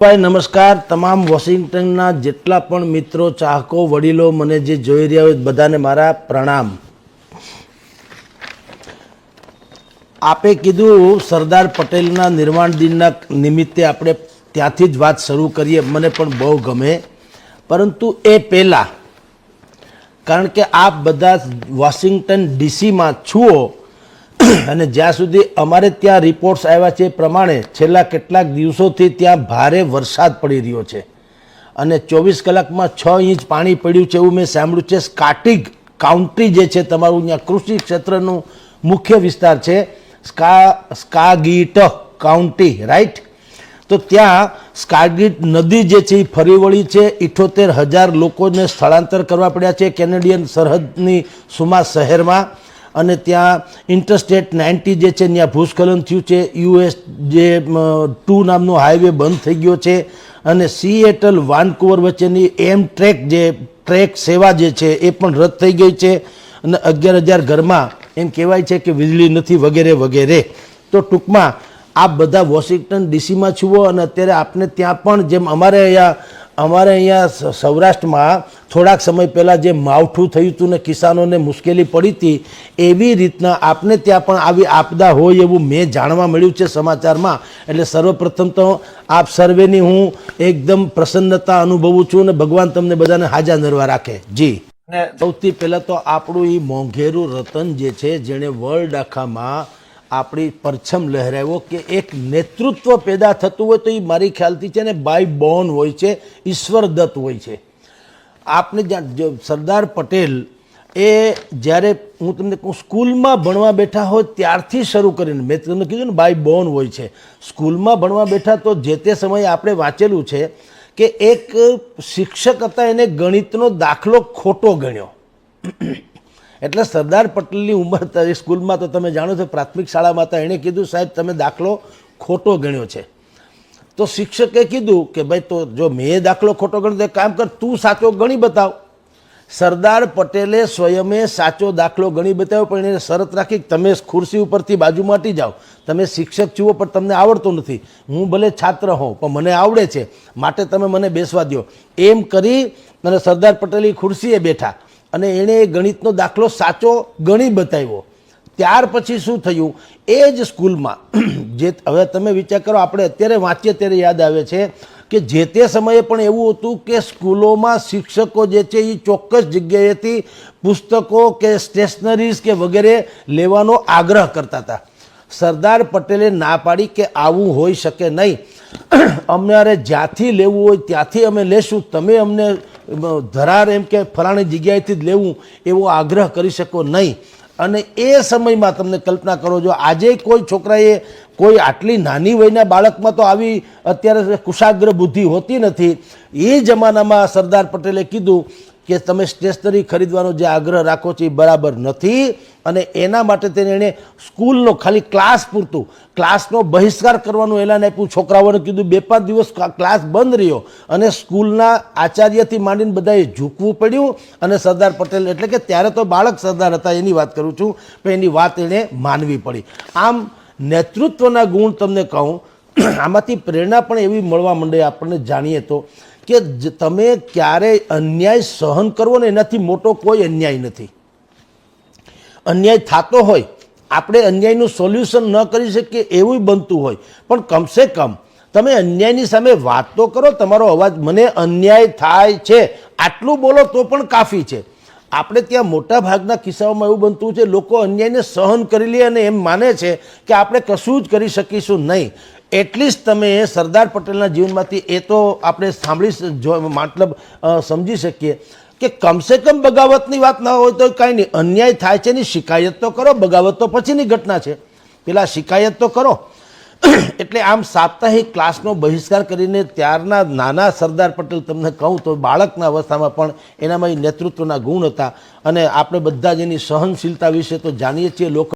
ભાઈ, નમસ્કાર. તમામ વોશિંગ્ટનના જેટલા પણ મિત્રો, ચાહકો, વડીલો મને જે જોઈ રહ્યા હોય બધાને મારા પ્રણામ. આપે કીધું સરદાર પટેલના નિર્માણ દિનના નિમિત્તે આપણે ત્યાંથી જ વાત શરૂ કરીએ. મને પણ બહુ ગમે. પરંતુ એ પહેલાં, કારણ કે આપ બધા વોશિંગ્ટન ડીસીમાં છો અને જ્યાં સુધી અમારે ત્યાં રિપોર્ટ્સ આવ્યા છે એ પ્રમાણે છેલ્લા કેટલાક દિવસોથી ત્યાં ભારે વરસાદ પડી રહ્યો છે. અને ચોવીસ કલાકમાં છ ઇંચ પાણી પડ્યું છે એવું મેં સાંભળ્યું છે. સ્કાટિક કાઉન્ટી જે છે તમારું ત્યાં કૃષિ ક્ષેત્રનું મુખ્ય વિસ્તાર છે. સ્કા સ્કાગીટ કાઉન્ટી રાઈટ તો ત્યાં સ્કાગીટ નદી જે છે એ ફરી વળી છે. ઇઠોતેર હજાર લોકોને સ્થળાંતર કરવા પડ્યા છે કેનેડિયન સરહદની સુમા શહેરમાં. અને ત્યાં ઇન્ટરસ્ટેટ નાઇન્ટી જે છે ત્યાં ભૂસ્ખલન થયું છે યુએસ જે ટુ નામનો હાઈવે બંધ થઈ ગયો છે અને સિએટલ વાનકુવર વચ્ચેની એમ ટ્રેક જે ટ્રેક સેવા જે છે એ પણ રદ થઈ ગઈ છે અને અગિયાર હજાર ઘરમાં એમ કહેવાય છે કે વીજળી નથી વગેરે વગેરે. તો ટૂંકમાં આ બધા વોશિંગ્ટન ડીસીમાં છુઓ અને અત્યારે આપને ત્યાં પણ જેમ અમારે અહીંયા અમારે અહીંયા સૌરાષ્ટ્રમાં થોડાક સમય પહેલાં જે માવઠું થયું હતું ને કિસાનોને મુશ્કેલી પડી હતી એવી રીતના આપને ત્યાં પણ આવી આપદા હોય એવું મેં જાણવા મળ્યું છે સમાચારમાં. એટલે સર્વપ્રથમ તો આપ સર્વેની હું એકદમ પ્રસન્નતા અનુભવું છું અને ભગવાન તમને બધાને હાજા નરવા રાખે. જી. અને સૌથી પહેલાં તો આપણું એ મોંઘેરું રતન જે છે જેણે વર્લ્ડ આખામાં આપણી પરછમ લહેરાવ્યો કે એક નેતૃત્વ પેદા થતું હોય તો એ મારી ખ્યાલથી છે ને બાય બોર્ન હોય છે ઈશ્વરદત્ત હોય છે. આપને જ્યાં સરદાર પટેલ એ જ્યારે હું તમને કહું સ્કૂલમાં ભણવા બેઠા હોય ત્યારથી શરૂ કરીને, મેં તમને કીધું ને બાય બોર્ન હોય છે. સ્કૂલમાં ભણવા બેઠા તો જે તે સમયે આપણે વાંચેલું છે કે એક શિક્ષક હતા એને ગણિતનો દાખલો ખોટો ગણ્યો. એટલે સરદાર પટેલની ઉંમર સ્કૂલમાં તો તમે જાણો છો, પ્રાથમિક શાળામાં હતા એણે કીધું, સાહેબ, તમે દાખલો ખોટો ગણ્યો છે. તો શિક્ષકે કીધું કે, ભાઈ, તો જો મેં દાખલો ખોટો ગણ્યો, તો કામ કર, તું સાચો ગણી બતાવ. સરદાર પટેલે સ્વયમે સાચો દાખલો ગણી બતાવ્યો, પણ એને શરત રાખી તમે ખુરશી ઉપરથી બાજુમાં માટી જાઓ. તમે શિક્ષક છુઓ પણ તમને આવડતું નથી. હું ભલે છાત્ર હોઉં, પણ મને આવડે છે. માટે તમે મને બેસવા દો એમ કરી અને સરદાર પટેલ ખુરશીએ બેઠા. અને એણે એ ગણિતનો દાખલો સાચો ગણી બતાવ્યો. ત્યાર પછી શું થયું? એ જ સ્કૂલમાં જે હવે તમે વિચાર કરો આપણે અત્યારે વાંચીએ ત્યારે યાદ આવે છે કે જે તે સમયે પણ એવું હતું કે સ્કૂલોમાં શિક્ષકો જે છે એ ચોક્કસ જગ્યાએથી પુસ્તકો કે સ્ટેશનરીઝ કે વગેરે લેવાનો આગ્રહ કરતા હતા. સરદાર પટેલે ના પાડી કે આવું હોઈ શકે નહીં. અમારે જ્યાંથી લેવું હોય ત્યાંથી અમે લેશું. તમે અમને અમ, ધરાર એમ કે ફલાણી જગ્યાએથી જ લેવું એવો આગ્રહ કરી શકો નહીં. અને એ સમયમાં તમને કલ્પના કરો જો આજે કોઈ છોકરાએ કોઈ આટલી નાની વયના બાળકમાં તો આવી અત્યારે કુશાગ્ર બુદ્ધિ હોતી નથી. એ જમાનામાં સરદાર પટેલે કીધું કે તમે સ્ટેશનરી ખરીદવાનો જે આગ્રહ રાખો છો એ બરાબર નથી અને એના માટે તેને એણે સ્કૂલનો ખાલી ક્લાસ પૂરતું, ક્લાસનો બહિષ્કાર કરવાનું એલાન આપ્યું. છોકરાઓને કીધું, બે પાંચ દિવસ ક્લાસ બંધ રહ્યો. અને સ્કૂલના આચાર્યથી માંડીને બધાએ ઝૂકવું પડ્યું અને સરદાર પટેલ, એટલે કે ત્યારે તો બાળક સરદાર હતા, એની વાત કરું છું, પણ એની વાત એણે માનવી પડી. આમ નેતૃત્વના ગુણ તમને કહું, આમાંથી પ્રેરણા પણ એવી મળવા માંડે આપણને જાણીએ તો. કે તમે ક્યારેય અન્યાય સહન કરવો ને એનાથી મોટો કોઈ અન્યાય નથી. અન્યાય થતો હોય, આપણે અન્યાયનું સોલ્યુશન ન કરી શકીએ એવું બનતું હોય. પણ કમસે કમ તમે અન્યાયની સામે વાત તો કરો, તમારો અવાજ, મને અન્યાય થાય છે. આટલું બોલો તો પણ કાફી છે. આપણે ત્યાં મોટા ભાગના કિસ્સાઓમાં એવું બનતું છે, લોકો અન્યાયને સહન કરી લે અને એમ માને છે કે આપણે કશું જ કરી શકીશું નહીં. એટલીસ્ટ તમે સરદાર પટેલના જીવનમાંથી એ તો આપણે સાંભળી જો મતલબ સમજી શકીએ કે કમસે કમ બગાવતની વાત ના હોય તો કાંઈ નહીં. અન્યાય થાય છે ની શિકાયત તો કરો, બગાવત તો પછીની ઘટના છે. પેલા શિકાયત તો કરો. એટલે આમ સાપ્તાહિક ક્લાસનો બહિષ્કાર કરીને ત્યારના નાના સરદાર પટેલ તમને કહું તો બાળકના અવસ્થામાં પણ એનામાં નેતૃત્વના ગુણ હતા. અને આપણે બધા જ એની સહનશીલતા વિશે તો જાણીએ છીએ. લોકો